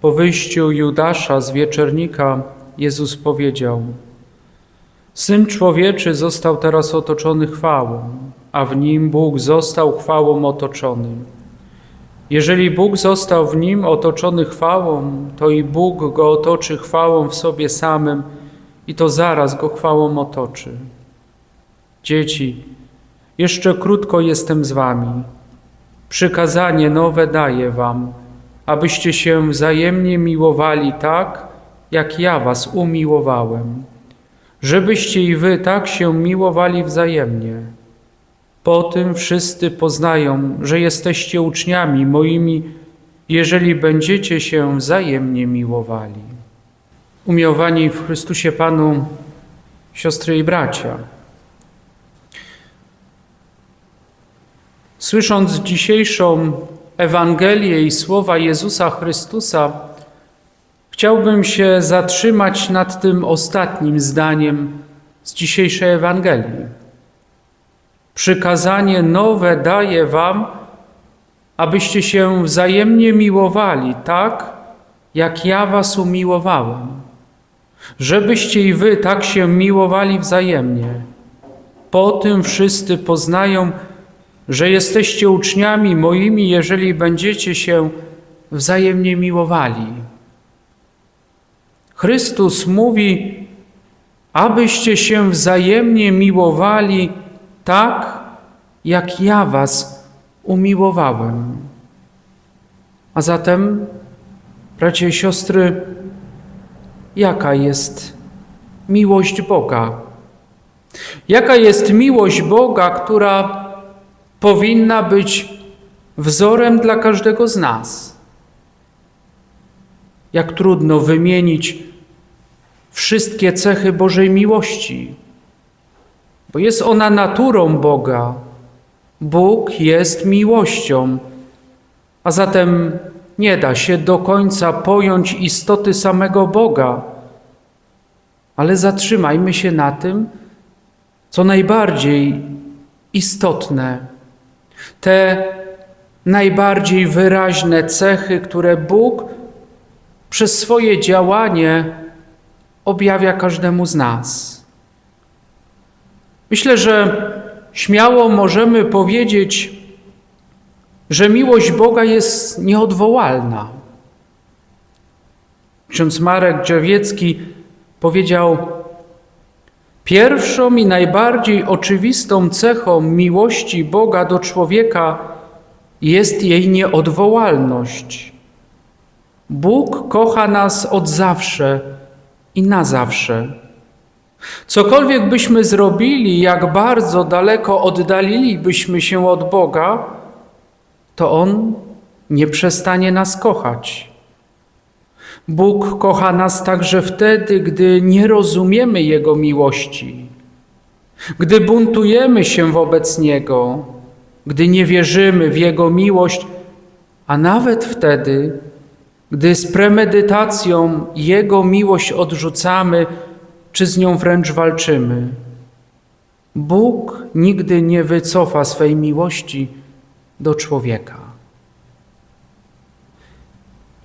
Po wyjściu Judasza z wieczernika Jezus powiedział: Syn człowieczy został teraz otoczony chwałą, a w nim Bóg został chwałą otoczony. Jeżeli Bóg został w nim otoczony chwałą, to i Bóg go otoczy chwałą w sobie samym i to zaraz go chwałą otoczy. Dzieci, jeszcze krótko jestem z wami. Przykazanie nowe daję wam, abyście się wzajemnie miłowali tak, jak ja was umiłowałem. Żebyście i wy tak się miłowali wzajemnie. Po tym wszyscy poznają, że jesteście uczniami moimi, jeżeli będziecie się wzajemnie miłowali. Umiłowani w Chrystusie Panu, siostry i bracia. Słysząc dzisiejszą Ewangelię i słowa Jezusa Chrystusa, chciałbym się zatrzymać nad tym ostatnim zdaniem z dzisiejszej Ewangelii. Przykazanie nowe daję Wam, abyście się wzajemnie miłowali, tak jak ja Was umiłowałem. Żebyście i Wy tak się miłowali wzajemnie. Po tym wszyscy poznają, że jesteście uczniami moimi, jeżeli będziecie się wzajemnie miłowali. Chrystus mówi, abyście się wzajemnie miłowali tak, jak ja was umiłowałem. A zatem, bracia i siostry, jaka jest miłość Boga? Jaka jest miłość Boga, która powinna być wzorem dla każdego z nas. Jak trudno wymienić wszystkie cechy Bożej miłości, bo jest ona naturą Boga. Bóg jest miłością, a zatem nie da się do końca pojąć istoty samego Boga. Ale zatrzymajmy się na tym, co najbardziej istotne te najbardziej wyraźne cechy, które Bóg przez swoje działanie objawia każdemu z nas. Myślę, że śmiało możemy powiedzieć, że miłość Boga jest nieodwołalna. Ksiądz Marek Drzewiecki powiedział: Pierwszą i najbardziej oczywistą cechą miłości Boga do człowieka jest jej nieodwołalność. Bóg kocha nas od zawsze i na zawsze. Cokolwiek byśmy zrobili, jak bardzo daleko oddalilibyśmy się od Boga, to On nie przestanie nas kochać. Bóg kocha nas także wtedy, gdy nie rozumiemy Jego miłości, gdy buntujemy się wobec Niego, gdy nie wierzymy w Jego miłość, a nawet wtedy, gdy z premedytacją Jego miłość odrzucamy, czy z nią wręcz walczymy. Bóg nigdy nie wycofa swej miłości do człowieka.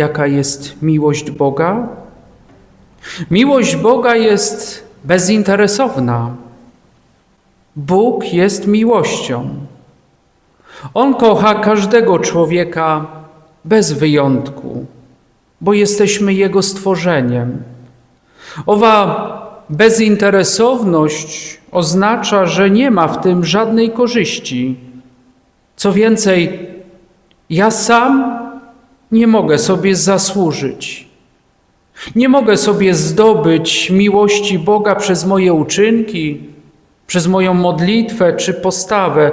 Jaka jest miłość Boga? Miłość Boga jest bezinteresowna. Bóg jest miłością. On kocha każdego człowieka bez wyjątku, bo jesteśmy Jego stworzeniem. Owa bezinteresowność oznacza, że nie ma w tym żadnej korzyści. Co więcej, ja sam nie mogę sobie zasłużyć. Nie mogę sobie zdobyć miłości Boga przez moje uczynki, przez moją modlitwę czy postawę,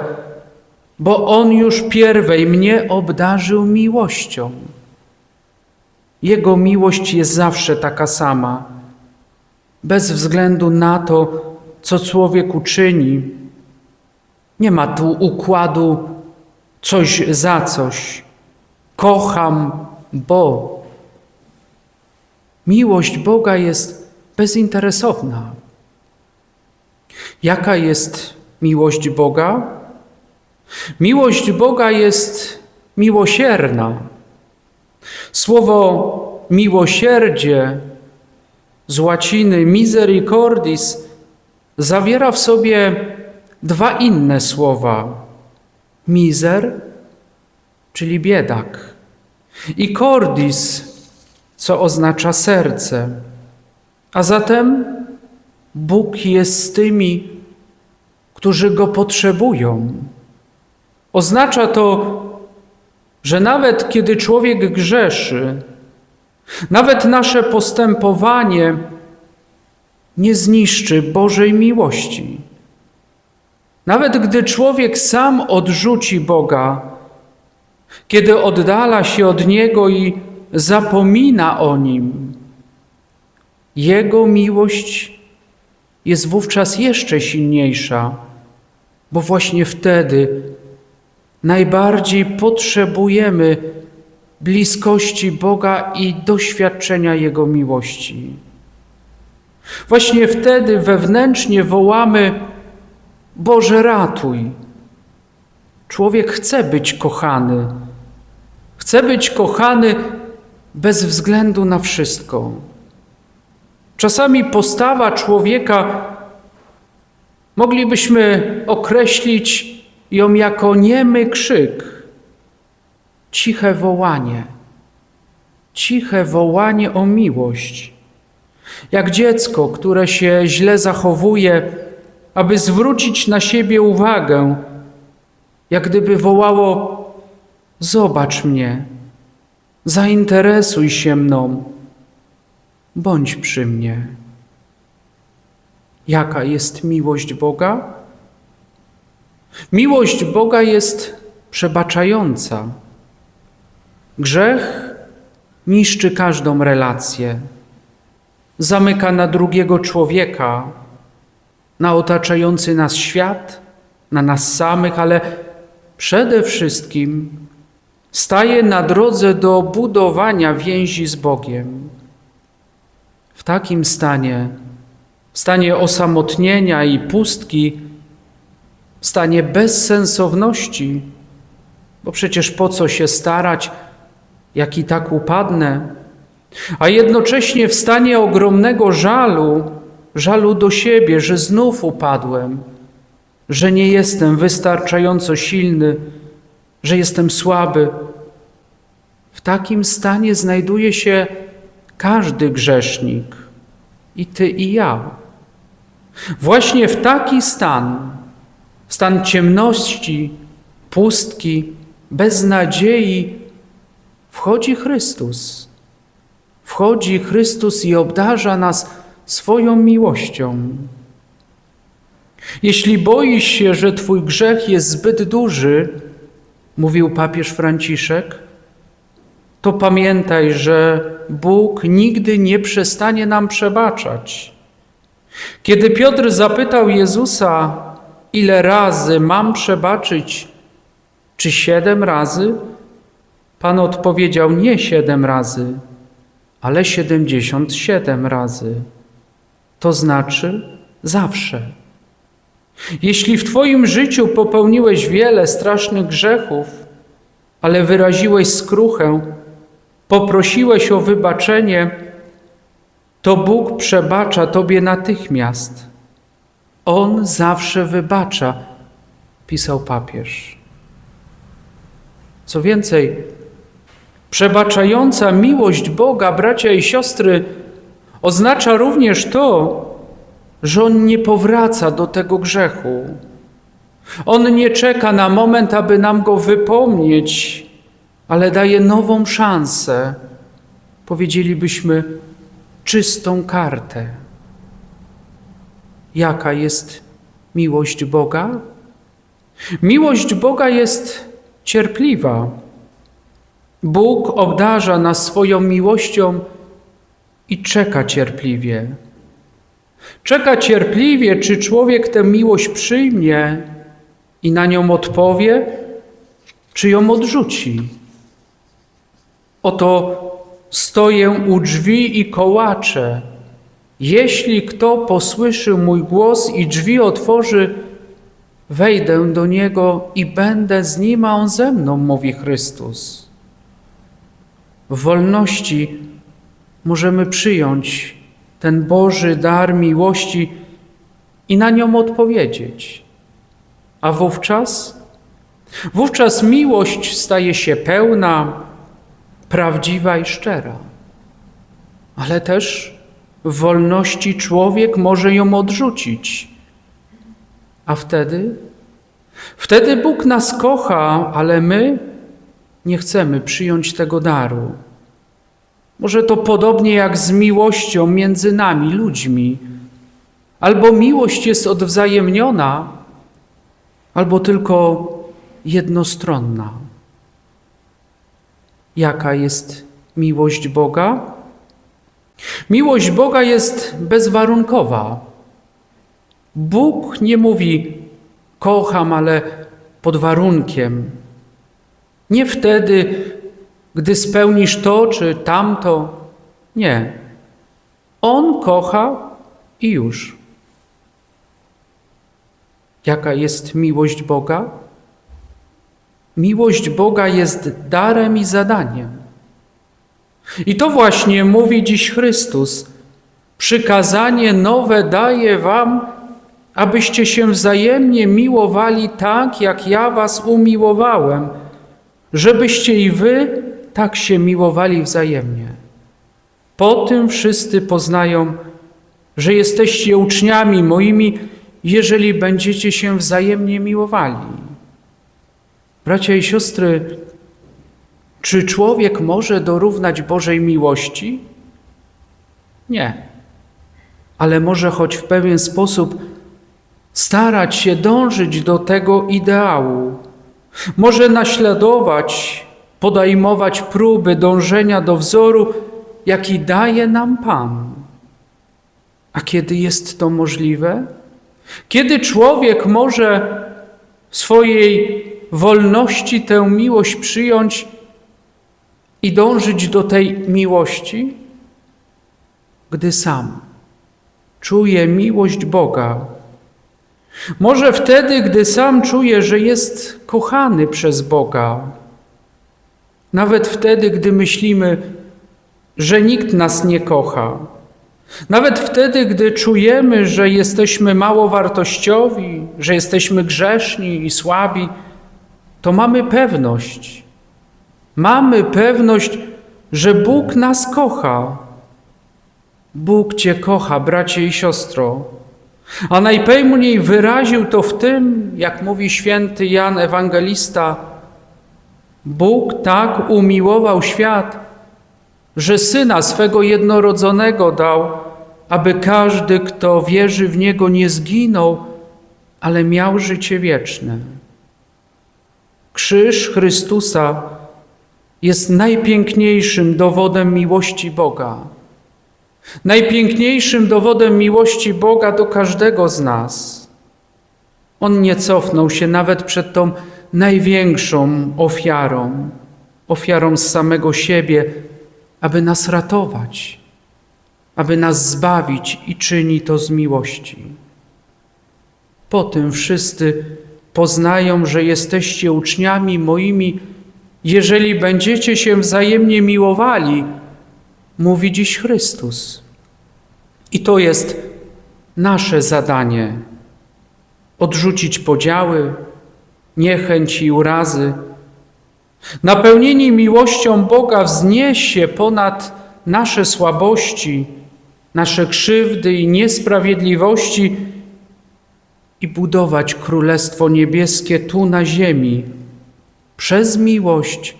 bo On już pierwej mnie obdarzył miłością. Jego miłość jest zawsze taka sama, bez względu na to, co człowiek uczyni. Nie ma tu układu coś za coś. Kocham, bo miłość Boga jest bezinteresowna. Jaka jest miłość Boga? Miłość Boga jest miłosierna. Słowo miłosierdzie z łaciny misericordis zawiera w sobie dwa inne słowa: miser, czyli biedak, i cordis, co oznacza serce. A zatem Bóg jest z tymi, którzy go potrzebują. Oznacza to, że nawet kiedy człowiek grzeszy, nawet nasze postępowanie nie zniszczy Bożej miłości. Nawet gdy człowiek sam odrzuci Boga, kiedy oddala się od Niego i zapomina o Nim, Jego miłość jest wówczas jeszcze silniejsza, bo właśnie wtedy najbardziej potrzebujemy bliskości Boga i doświadczenia Jego miłości. Właśnie wtedy wewnętrznie wołamy: Boże, ratuj. Człowiek chce być kochany. Chce być kochany bez względu na wszystko. Czasami postawa człowieka moglibyśmy określić ją jako niemy krzyk, ciche wołanie, ciche wołanie o miłość. Jak dziecko, które się źle zachowuje, aby zwrócić na siebie uwagę, jak gdyby wołało: Zobacz mnie, zainteresuj się mną, bądź przy mnie. Jaka jest miłość Boga? Miłość Boga jest przebaczająca. Grzech niszczy każdą relację, zamyka na drugiego człowieka, na otaczający nas świat, na nas samych, ale przede wszystkim staje na drodze do budowania więzi z Bogiem. W takim stanie, w stanie osamotnienia i pustki, w stanie bezsensowności, bo przecież po co się starać, jak i tak upadnę, a jednocześnie w stanie ogromnego żalu, żalu do siebie, że znów upadłem, że nie jestem wystarczająco silny, że jestem słaby. W takim stanie znajduje się każdy grzesznik, i ty, i ja. Właśnie w taki stan, stan ciemności, pustki, beznadziei, wchodzi Chrystus. Wchodzi Chrystus i obdarza nas swoją miłością. Jeśli boisz się, że Twój grzech jest zbyt duży, mówił papież Franciszek, to pamiętaj, że Bóg nigdy nie przestanie nam przebaczać. Kiedy Piotr zapytał Jezusa, ile razy mam przebaczyć, czy siedem razy? Pan odpowiedział nie siedem razy, ale siedemdziesiąt siedem razy. To znaczy zawsze. Jeśli w Twoim życiu popełniłeś wiele strasznych grzechów, ale wyraziłeś skruchę, poprosiłeś o wybaczenie, to Bóg przebacza Tobie natychmiast. On zawsze wybacza, pisał papież. Co więcej, przebaczająca miłość Boga, bracia i siostry, oznacza również to, że On nie powraca do tego grzechu. On nie czeka na moment, aby nam go wypomnieć, ale daje nową szansę. Powiedzielibyśmy, czystą kartę. Jaka jest miłość Boga? Miłość Boga jest cierpliwa. Bóg obdarza nas swoją miłością i czeka cierpliwie. Czeka cierpliwie, czy człowiek tę miłość przyjmie i na nią odpowie, czy ją odrzuci. Oto stoję u drzwi i kołaczę. Jeśli kto posłyszy mój głos i drzwi otworzy, wejdę do niego i będę z nim, a on ze mną, mówi Chrystus. W wolności możemy przyjąć ten Boży dar miłości i na nią odpowiedzieć. A wówczas, wówczas miłość staje się pełna, prawdziwa i szczera. Ale też w wolności człowiek może ją odrzucić. A wtedy? Wtedy Bóg nas kocha, ale my nie chcemy przyjąć tego daru. Może to podobnie jak z miłością między nami, ludźmi. Albo miłość jest odwzajemniona, albo tylko jednostronna. Jaka jest miłość Boga? Miłość Boga jest bezwarunkowa. Bóg nie mówi kocham, ale pod warunkiem. Nie wtedy, gdy spełnisz to czy tamto. Nie. On kocha i już. Jaka jest miłość Boga? Miłość Boga jest darem i zadaniem. I to właśnie mówi dziś Chrystus. Przykazanie nowe daję wam, abyście się wzajemnie miłowali tak, jak ja was umiłowałem, żebyście i wy tak się miłowali wzajemnie. Po tym wszyscy poznają, że jesteście uczniami moimi, jeżeli będziecie się wzajemnie miłowali. Bracia i siostry, czy człowiek może dorównać Bożej miłości? Nie. Ale może choć w pewien sposób starać się dążyć do tego ideału. Może naśladować, podejmować próby dążenia do wzoru, jaki daje nam Pan. A kiedy jest to możliwe? Kiedy człowiek może w swojej wolności tę miłość przyjąć i dążyć do tej miłości? Gdy sam czuje miłość Boga. Może wtedy, gdy sam czuje, że jest kochany przez Boga. Nawet wtedy, gdy myślimy, że nikt nas nie kocha. Nawet wtedy, gdy czujemy, że jesteśmy mało wartościowi, że jesteśmy grzeszni i słabi, to mamy pewność, mamy pewność, że Bóg nas kocha. Bóg Cię kocha, bracie i siostro. A najpełniej wyraził to w tym, jak mówi święty Jan Ewangelista, Bóg tak umiłował świat, że Syna swego jednorodzonego dał, aby każdy, kto wierzy w Niego, nie zginął, ale miał życie wieczne. Krzyż Chrystusa jest najpiękniejszym dowodem miłości Boga. Najpiękniejszym dowodem miłości Boga do każdego z nas. On nie cofnął się nawet przed tą największą ofiarą, ofiarą z samego siebie, aby nas ratować, aby nas zbawić i czyni to z miłości. Po tym wszyscy poznają, że jesteście uczniami moimi, jeżeli będziecie się wzajemnie miłowali, mówi dziś Chrystus. I to jest nasze zadanie odrzucić podziały, niechęć i urazy. Napełnieni miłością Boga wznieść się ponad nasze słabości, nasze krzywdy i niesprawiedliwości i budować Królestwo Niebieskie tu na ziemi przez miłość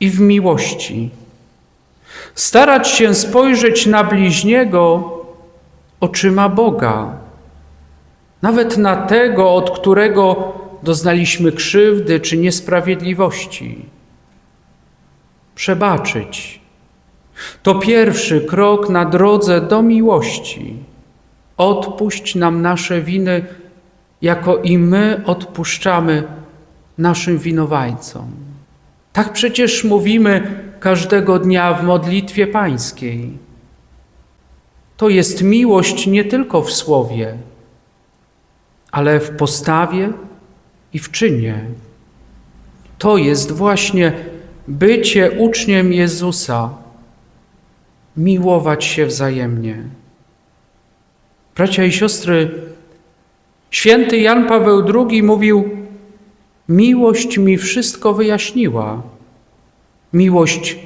i w miłości. Starać się spojrzeć na bliźniego oczyma Boga, nawet na tego, od którego doznaliśmy krzywdy czy niesprawiedliwości. Przebaczyć. To pierwszy krok na drodze do miłości. Odpuść nam nasze winy, jako i my odpuszczamy naszym winowajcom. Tak przecież mówimy każdego dnia w modlitwie pańskiej. To jest miłość nie tylko w słowie, ale w postawie i w czynie. To jest właśnie bycie uczniem Jezusa. miłować się wzajemnie. Bracia i siostry, święty Jan Paweł II mówił: Miłość mi wszystko wyjaśniła, miłość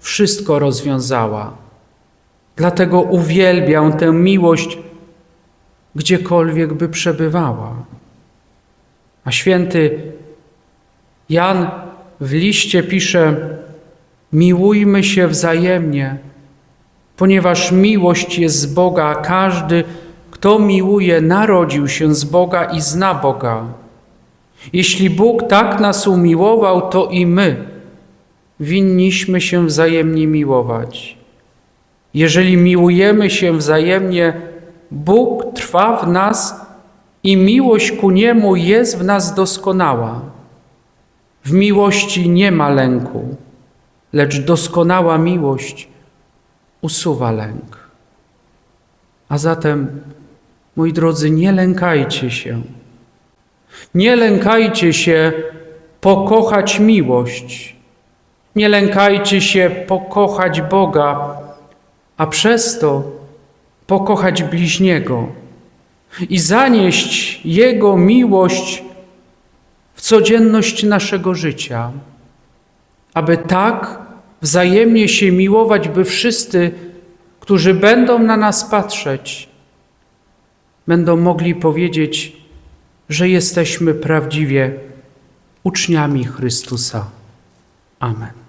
wszystko rozwiązała. Dlatego uwielbiam tę miłość, gdziekolwiek by przebywała. A święty Jan w liście pisze: Miłujmy się wzajemnie, ponieważ miłość jest z Boga, a każdy, kto miłuje, narodził się z Boga i zna Boga. Jeśli Bóg tak nas umiłował, to i my winniśmy się wzajemnie miłować. Jeżeli miłujemy się wzajemnie, Bóg trwa w nas i miłość ku Niemu jest w nas doskonała. W miłości nie ma lęku, lecz doskonała miłość usuwa lęk. A zatem, moi drodzy, nie lękajcie się. Nie lękajcie się pokochać miłość. Nie lękajcie się pokochać Boga, a przez to pokochać bliźniego i zanieść Jego miłość w codzienność naszego życia, aby tak wzajemnie się miłować, by wszyscy, którzy będą na nas patrzeć, będą mogli powiedzieć, że jesteśmy prawdziwie uczniami Chrystusa. Amen.